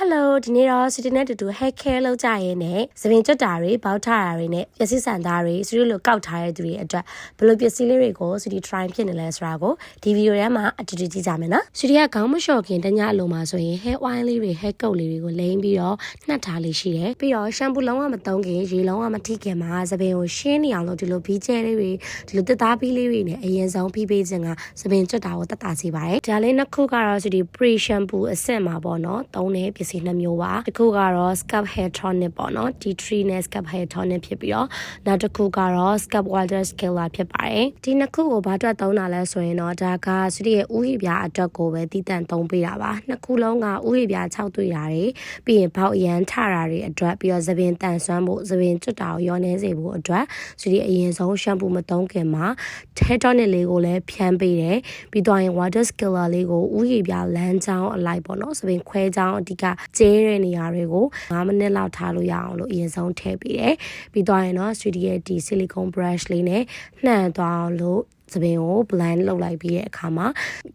Hello ဒီနေ့တော့ City နဲ့တူတူ hair care လုပ်ကြရဲနဲ့သပင်ကျွတ်တာတွေဘောက်ထတာတွေနဲ့ပစ္စည်းစံသားတွေစတူလိုကောက်ထားတဲ့သူတွေအတွက်ဘယ်လိုပစ္စည်းလေးတွေကို City try ဖြစ်နေလဲဆိုတာကိုဒီဗီဒီယိုထဲမှာအတူတူကြည့်ကြမယ်နော် City ကခေါင်းမလျှော်ခင်တညအလုံးမှာဆိုရင် hair oil လေးတွေ hair coat လေးတွေကိုလိမ့်ပြီးတော့နှက်ထားလေးရှိတယ်ပြီးတော့ shampoo လုံးဝမသုံးခင်ရေလုံးဝမထိခင်မှာသပင်ကိုရှင်းနေအောင်လို့ဒီလိုဘီးကျဲလေးတွေဒီလိုတက်သားဘီးလေးတွေနဲ့အရင်ဆုံးဖိပေးခြင်းကသပင်ကျွတ်တာကိုတက်တာစေပါတယ်ဒါလေးနှစ်ခုကတော့ City pre shampoo အဆင့်မှာပေါ့နော်သုံးတဲ့ပစ္စည်းနှစ်မျိုးပါတစ်ခုကတော့ scalp hair tonic ပေါ့နော် T3 နဲ့ scalp hair tonic ဖြစ်ပြီးတော့နောက်တစ်ခုကတော့ scalp water scaler ဖြစ်ပါတယ်ဒီနှစ်ခုကိုဘာအတွက်သုံးတာလဲဆိုရင်တော့ဒါကဆွတိရဲ့ဥယျာပြအတွက်ကိုပဲတည်တံ့သုံးပေးတာပါနှစ်ခုလုံးကဥယျာပြ6တွေ့တာတွေပြီးရင်ဘောက်အရန်ထတာတွေအတွက်ပြီးတော့သပင်တန်ဆွမ်းဖို့သပင်ကျွတ်တာကိုရောနေစေဖို့အတွက်ဆွတိအရင်ဆုံး shampoo မသုံးခင်မှာ hair tonic လေးကိုလည်းဖြန်းပေးတယ်ပြီးတော့ရင် water scaler လေးကိုဥယျာပြလမ်းကြောင်းအလိုက်ပေါ့နော်သပင်ခွဲကြောင်းအဓိကကျဲတဲ့နေရာတွေကို9မိနစ်လောက်ထားလို့ရအောင်လို့အရင်ဆုံးထည့်ပေးတယ်ပြီးတော့ရင်တော့ Sweetie ရဲ့ဒီ silicone brush လေးနဲ့နှံ့သွားအောင်လို့ သပင်ကို blend လုပ်လိုက်ပြီးတဲ့အခါမှာ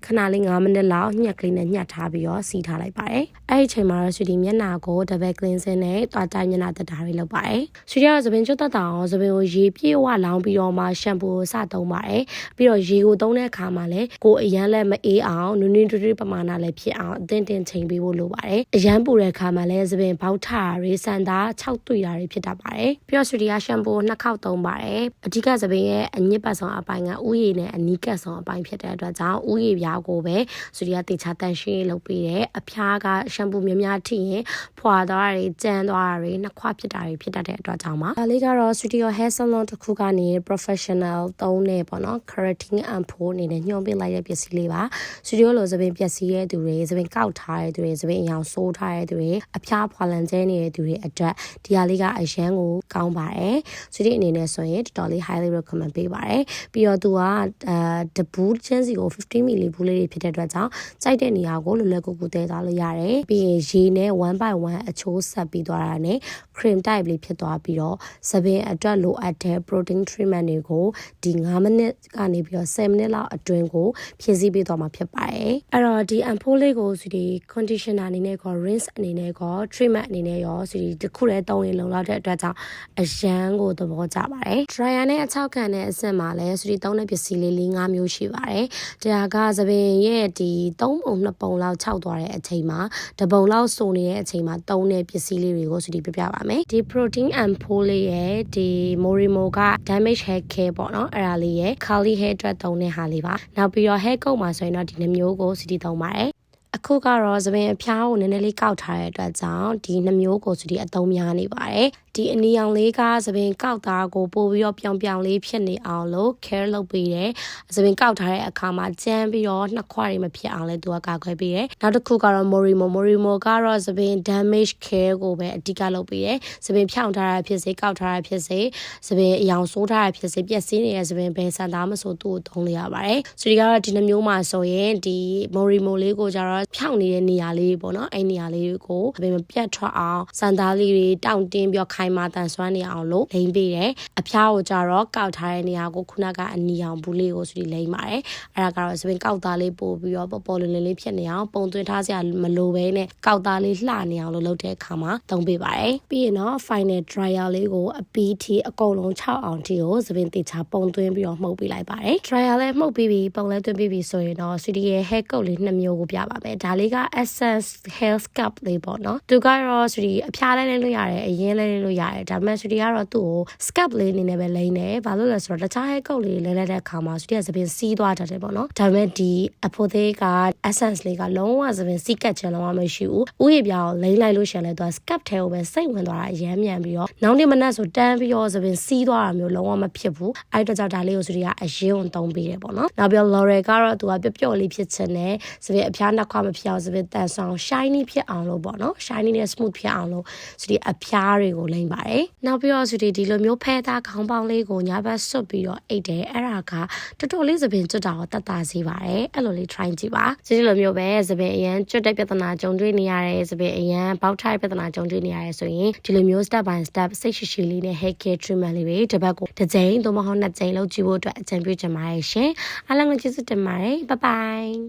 ခဏလေး9မိနစ်လောက်ညှက်ကလေးနဲ့ညှက်ထားပြီးတော့စီးထားလိုက်ပါတယ်။အဲ့ဒီအချိန်မှာတော့ Sweetie မျက်နှာကို double cleansing နဲ့တွားတိုင်းမျက်နှာတက်တာတွေလုပ်ပါတယ်။ Sweetie ကသပင်ကျွတ်တက်တာအောင်သပင်ကိုရေပြည့်ဝလောင်းပြီးတော့မှ shampoo ကိုစသုံးပါတယ်။ပြီးတော့ရေကိုသုံးတဲ့အခါမှာလည်းကိုအရန်လည်းမအေးအောင်နူးနူးထွေးထွေးပမာဏလည်းဖြစ်အောင်အသင့်တင်ချိန်ပေးဖို့လိုပါတယ်။အရန်ပူတဲ့အခါမှာလည်းသပင်ဘောက်ထတာတွေစံသား6တွေ့တာတွေဖြစ်တတ်ပါတယ်။ပြီးတော့ Sweetie က shampoo နှစ်ခေါက်သုံးပါတယ်။အဓိကသပင်ရဲ့အညစ်ပတ်ဆောင်အပိုင်းကဥယျာဉ်နဲ့အနီးကပ်ဆုံးအပိုင်းဖြစ်တဲ့အတွက်ကြောင့်ဥယျာဉ်ပြားကိုပဲဆိုဒီကတေချာတန်ရှင်းလုပ်ပေးတယ်အဖျားကရှမ်ပူများများထိရင်ဖွာသွားတာတွေကြမ်းသွားတာတွေနှခွဖြစ်တာတွေဖြစ်တတ်တဲ့အတွက်ကြောင့်ပါဒါလေးကတော့ studio hair salon တစ်ခုကနေ professional သုံးနေပေါ့နော် keratin ampoule အနေနဲ့ညှို့ပေးလိုက်တဲ့ပစ္စည်းလေးပါ studio လိုသပင်ပျက်စီးတဲ့သူတွေသပင်ကောက်ထားတဲ့သူတွေသပင်အယောင်ဆိုးထားတဲ့သူတွေအဖျားဖွာလန်ကျဲနေတဲ့သူတွေအတွက်ဒီဟာလေးကအရန်ကိုကောင်းပါတယ် studio အနေနဲ့ဆိုရင်တော်တော်လေး highly recommend ပေးပါတယ်ပြီးတော့သူကအဲတဘူးချင်းစီကို50 ml ဘူးလေးတွေဖြစ်တဲ့အတွက်ကြောင့်ကြိုက်တဲ့နေရာကိုလွယ်လွယ်ကူကူတည်သွားလို့ရတယ်ပြီးရင်ရေနဲ့1 by 1အချိုးဆက်ပြီးသွားတာနဲ့ cream type လေးဖြစ်သွားပြီးတော့သပင်အတွက်လိုအပ်တဲ့ protein treatment တွေကိုဒီ9မိနစ်ကနေပြီးတော့10မိနစ်လောက်အတွင်းကိုဖြည့်ဆည်းပေးသွားမှာဖြစ်ပါတယ်အဲ့တော့ဒီ ampoule လေးကိုဆိုဒီ conditioner အနေနဲ့ကော rinse အနေနဲ့ကော treatment အနေနဲ့ရောဆိုဒီတစ်ခုတည်းသုံးရင်လုံလောက်တဲ့အတွက်ကြောင့်အရန်ကိုသဘောကျပါတယ် dryer နဲ့အချောက်ခံတဲ့အဆင့်မှာလည်းဆိုဒီသုံးတဲ့ပစ္စည်းလေး၄၅မျိုးရှိပါတယ်ဒါကသပင်ရဲ့ဒီ3ပုံ2ပုံလောက်ခြောက်သွားတဲ့အချိန်မှာတပုံလောက်စုံနေတဲ့အချိန်မှာသုံးတဲ့ပစ္စည်းလေးတွေကိုဆိုဒီပြပြပါမယ်ဒီ protein ampoule လေးရဲ့ဒီ Morimo က damage hair care ပေါ့နော်အဲ့ဒါလေးရဲ့ curly hair အတွက်သုံးတဲ့ဟာလေးပါနောက်ပြီးတော့ hair coat မှာဆိုရင်တော့ဒီနှမျိုးကိုစီတီသုံးပါတယ်အခုကတော့သပင်အဖျားကိုနည်းနည်းလေးကောက်ထားတဲ့အတွက်ကြောင့်ဒီနှမျိုးကိုဆိုဒီအသုံးများနေပါတယ်ဒီအနီအောင်လေးကသပင်ကောက်သားကိုပို့ပြီးတော့ပြောင်ပြောင်လေးဖြစ်နေအောင်လို့ care လုပ်ပေးတယ်သပင်ကောက်ထားတဲ့အခါမှာကြမ်းပြီးတော့နှစ်ခွတွေမဖြစ်အောင်လဲသူကကာကွယ်ပေးတယ်နောက်တစ်ခုကတော့ Morimo Morimo ကတော့သပင် damage care ကိုပဲအဓိကလုပ်ပေးတယ်သပင်ဖြောင်းထားတာဖြစ်စေကောက်ထားတာဖြစ်စေသပင်အယောင်ဆိုးထားတာဖြစ်စေပျက်စီးနေတဲ့သပင်ဘယ်ဆန်သားမဆိုသူ့ကိုသုံးလို့ရပါတယ်ဆိုဒီကတော့ဒီနှမျိုးမှာဆိုရင်ဒီ Morimo လေးကိုကျတော့ဖြောင်းနေတဲ့နေရာလေးပေါ့နော်အဲ့နေရာလေးကိုသပင်မပြတ်ထွက်အောင်ဆန်သားလေးတွေတောင့်တင်းပြီးခိုင်မာတန်ဆွမ်းနေအောင်လို့လိမ့်ပေးတယ်အဖျားကိုကြတော့ကောက်ထားတဲ့နေရာကိုခုနကအနီအောင်ဘူးလေးကိုဆိုပြီးလိမ့်ပါတယ်အဲ့ဒါကတော့စပင်ကောက်သားလေးပို့ပြီးတော့ပေါ်ပေါ်လင်းလင်းလေးဖြစ်နေအောင်ပုံသွင်းထားစရာမလိုဘဲနဲ့ကောက်သားလေးလှနေအောင်လို့လုပ်တဲ့အခါမှာသုံးပေးပါတယ်ပြီးရင်တော့ final dryer လေးကိုအပီးထိအကုန်လုံး6အောင်ထိကိုစပင်တေချာပုံသွင်းပြီးတော့မှုတ်ပေးလိုက်ပါတယ် dryer လေးမှုတ်ပြီးပြီးပုံလဲသွင်းပြီးပြီးဆိုရင်တော့ CD ရဲ့ hair coat လေးနှစ်မျိုးကိုပြပါမယ်ဒါလေးက essence hair scalp လေးပေါ့နော်သူကတော့ CD အဖျားလဲလဲလို့ရတယ်အရင်လဲလဲလို့ရတယ်ဒါပေမဲ့ Sweetie ကတော့သူ့ကို scalp လေးအနေနဲ့ပဲလိမ့်တယ်ဘာလို့လဲဆိုတော့တခြား hair coat လေးလဲလဲတဲ့အခါမှာ Sweetie ကသပင်စီးသွားတတ်တယ်ပေါ့နော်ဒါပေမဲ့ဒီအဖိုသေးက essence လေးကလုံးဝသပင်စီးကတ်ချင်လုံးဝမရှိဘူးဥယျာပြောင်းလိမ့်လိုက်လို့ရှင်လဲသူက scalp ထဲကိုပဲစိတ်ဝင်သွားတာအရမ်းမြန်ပြီးတော့နောက်နေ့မနက်ဆိုတန်းပြီးတော့သပင်စီးသွားတာမျိုးလုံးဝမဖြစ်ဘူးအဲ့တော့ကြောင့်ဒါလေးကို Sweetie ကအရင်ုံသုံးပေးတယ်ပေါ့နော်နောက်ပြီး L'Oreal ကတော့သူကပျော့ပျော့လေးဖြစ်ချင်တယ်သပင်အဖျားနှစ်ခွမဖြစ်အောင်သပင်တန်ဆောင် shiny ဖြစ်အောင်လို့ပေါ့နော် shiny နဲ့ smooth ဖြစ်အောင်လို့ Sweetie အဖျားတွေကိုလိမ့်ပါတယ်နောက်ပြီးတော့ Sweetie ဒီလိုမျိုးဖဲသားခေါင်းပေါင်းလေးကိုညာဘက်ဆွတ်ပြီးတော့အိတ်တယ်အဲ့ဒါကတော်တော်လေးသပင်ကျွတ်တာကိုတတ်တာစေပါတယ်အဲ့လိုလေး try ကြည့်ပါဒီလိုမျိုးပဲသပင်အရန်ကျွတ်တဲ့ပြဿနာကြုံတွေ့နေရတယ်သပင်အရန်ပေါက်ထိုက်ပြဿနာကြုံတွေ့နေရတယ်ဆိုရင်ဒီလိုမျိုး step by step စိတ်ရှိရှိလေးနဲ့ hair care treatment လေးတွေတစ်ပတ်ကိုတစ်ကြိမ်သို့မဟုတ်နှစ်ကြိမ်လုပ်ကြည့်ဖို့အတွက်အကြံပြုချင်ပါတယ်ရှင်အားလုံးကိုကျေးဇူးတင်ပါတယ် bye bye